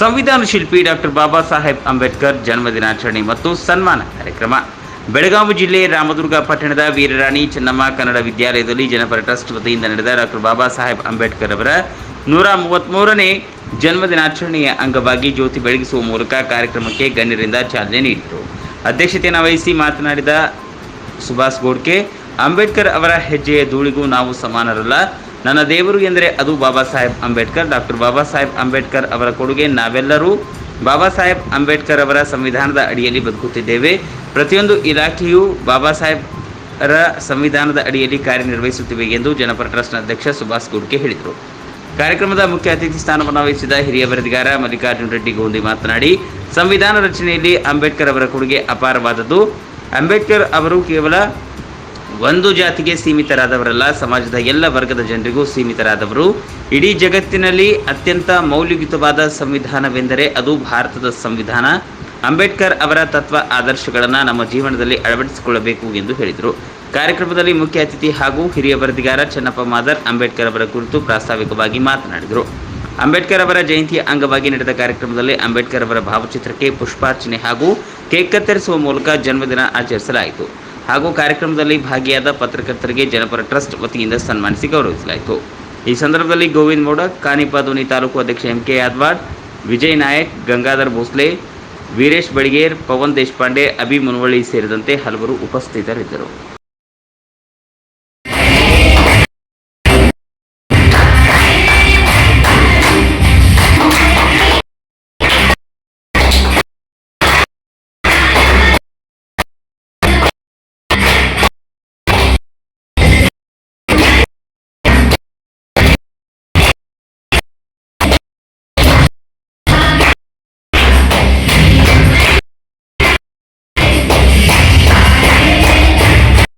ಸಂವಿಧಾನ ಶಿಲ್ಪಿ ಡಾಕ್ಟರ್ ಬಾಬಾ ಸಾಹೇಬ್ ಅಂಬೇಡ್ಕರ್ ಜನ್ಮದಿನಾಚರಣೆ ಮತ್ತು ಸನ್ಮಾನ ಕಾರ್ಯಕ್ರಮ. ಬೆಳಗಾವಿ ಜಿಲ್ಲೆ ರಾಮದುರ್ಗ ಪಟ್ಟಣದ ವೀರರಾಣಿ ಚೆನ್ನಮ್ಮ ಕನ್ನಡ ವಿದ್ಯಾಲಯದಲ್ಲಿ ಜನಪರ ಟ್ರಸ್ಟ್ ವತಿಯಿಂದ ನಡೆದ ಡಾಕ್ಟರ್ ಬಾಬಾ ಸಾಹೇಬ್ ಅಂಬೇಡ್ಕರ್ ಅವರ ನೂರ ಮೂವತ್ತ್ಮೂರನೇ ಜನ್ಮದಿನಾಚರಣೆಯ ಅಂಗವಾಗಿ ಜ್ಯೋತಿ ಬೆಳಗಿಸುವ ಮೂಲಕ ಕಾರ್ಯಕ್ರಮಕ್ಕೆ ಗಣ್ಯರಿಂದ ಚಾಲನೆ ನೀಡಿದರು ಅಧ್ಯಕ್ಷತೆಯನ್ನು ವಹಿಸಿ ಮಾತನಾಡಿದ ಸುಭಾಷ್ ಗೋಡ್ಕೆ, ಅಂಬೇಡ್ಕರ್ ಅವರ ಹೆಜ್ಜೆಯ ಧೂಳಿಗೂ ನಾವು ಸಮಾನರಲ್ಲ ನನ್ನ ದೇವರು ಎಂದರೆ ಅದು ಬಾಬಾ ಸಾಹೇಬ್ ಅಂಬೇಡ್ಕರ್. ಡಾಕ್ಟರ್ ಬಾಬಾ ಸಾಹೇಬ್ ಅಂಬೇಡ್ಕರ್ ಅವರ ಕೊಡುಗೆ ನಾವೆಲ್ಲರೂ ಬಾಬಾ ಸಾಹೇಬ್ ಅಂಬೇಡ್ಕರ್ ಅವರ ಸಂವಿಧಾನದ ಅಡಿಯಲ್ಲಿ ಬದುಕುತ್ತಿದ್ದೇವೆ. ಪ್ರತಿಯೊಂದು ಇಲಾಖೆಯು ಬಾಬಾ ಸಾಹೇಬ್ ರ ಸಂವಿಧಾನದ ಅಡಿಯಲ್ಲಿ ಕಾರ್ಯನಿರ್ವಹಿಸುತ್ತಿವೆ ಎಂದು ಜನಪರ ಟ್ರಸ್ಟ್ನ ಅಧ್ಯಕ್ಷ ಸುಭಾಷ್ ಗುಡ್ಕೆ ಹೇಳಿದರು. ಕಾರ್ಯಕ್ರಮದ ಮುಖ್ಯ ಅತಿಥಿ ಸ್ಥಾನವನ್ನು ವಹಿಸಿದ ಹಿರಿಯ ಬರೆದಿಗಾರ ಮಲ್ಲಿಕಾರ್ಜುನ ರೆಡ್ಡಿ ಗೋಂದಿ ಮಾತನಾಡಿ, ಸಂವಿಧಾನ ರಚನೆಯಲ್ಲಿ ಅಂಬೇಡ್ಕರ್ ಅವರ ಕೊಡುಗೆ ಅಪಾರವಾದದ್ದು. ಅಂಬೇಡ್ಕರ್ ಅವರು ಕೇವಲ ಒಂದು ಜಾತಿಗೆ ಸೀಮಿತರಾದವರಲ್ಲ, ಸಮಾಜದ ಎಲ್ಲ ವರ್ಗದ ಜನರಿಗೂ ಸೀಮಿತರಾದವರು. ಇಡೀ ಜಗತ್ತಿನಲ್ಲಿ ಅತ್ಯಂತ ಮೌಲ್ಯಯುತವಾದ ಸಂವಿಧಾನವೆಂದರೆ ಅದು ಭಾರತದ ಸಂವಿಧಾನ. ಅಂಬೇಡ್ಕರ್ ಅವರ ತತ್ವ ಆದರ್ಶಗಳನ್ನು ನಮ್ಮ ಜೀವನದಲ್ಲಿ ಅಳವಡಿಸಿಕೊಳ್ಳಬೇಕು ಎಂದು ಹೇಳಿದರು. ಕಾರ್ಯಕ್ರಮದಲ್ಲಿ ಮುಖ್ಯ ಅತಿಥಿ ಹಾಗೂ ಹಿರಿಯ ವರದಿಗಾರ ಚನ್ನಪ್ಪ ಮಾದರ್ ಅಂಬೇಡ್ಕರ್ ಅವರ ಕುರಿತು ಪ್ರಾಸ್ತಾವಿಕವಾಗಿ ಮಾತನಾಡಿದರು. ಅಂಬೇಡ್ಕರ್ ಅವರ ಜಯಂತಿಯ ಅಂಗವಾಗಿ ನಡೆದ ಕಾರ್ಯಕ್ರಮದಲ್ಲಿ ಅಂಬೇಡ್ಕರ್ ಅವರ ಭಾವಚಿತ್ರಕ್ಕೆ ಪುಷ್ಪಾರ್ಚನೆ ಹಾಗೂ ಕೇಕ್ ಕತ್ತರಿಸುವ ಮೂಲಕ ಜನ್ಮದಿನ ಆಚರಿಸಲಾಯಿತು. ಹಾಗೂ ಕಾರ್ಯಕ್ರಮದಲ್ಲಿ ಭಾಗಿಯಾದ ಪತ್ರಕರ್ತರಿಗೆ ಜನಪರ ಟ್ರಸ್ಟ್ ವತಿಯಿಂದ ಸನ್ಮಾನಿಸಿ ಗೌರವಿಸಲಾಯಿತು. ಈ ಸಂದರ್ಭದಲ್ಲಿ ಗೋವಿಂದ್ ಮೌಡ ಕಾನಿಪಾದೋನಿ ತಾಲೂಕು ಅಧ್ಯಕ್ಷ ಎಂ ಕೆ ಯಾದ್ವಾಡ್ ವಿಜಯ್ ನಾಯಕ್, ಗಂಗಾಧರ್ ಭೋಸ್ಲೆ, ವೀರೇಶ್ ಬಡಿಗೇರ್, ಪವನ್ ದೇಶಪಾಂಡೆ, ಅಭಿ ಮುನವಳ್ಳಿ ಸೇರಿದಂತೆ ಹಲವರು ಉಪಸ್ಥಿತರಿದ್ದರು.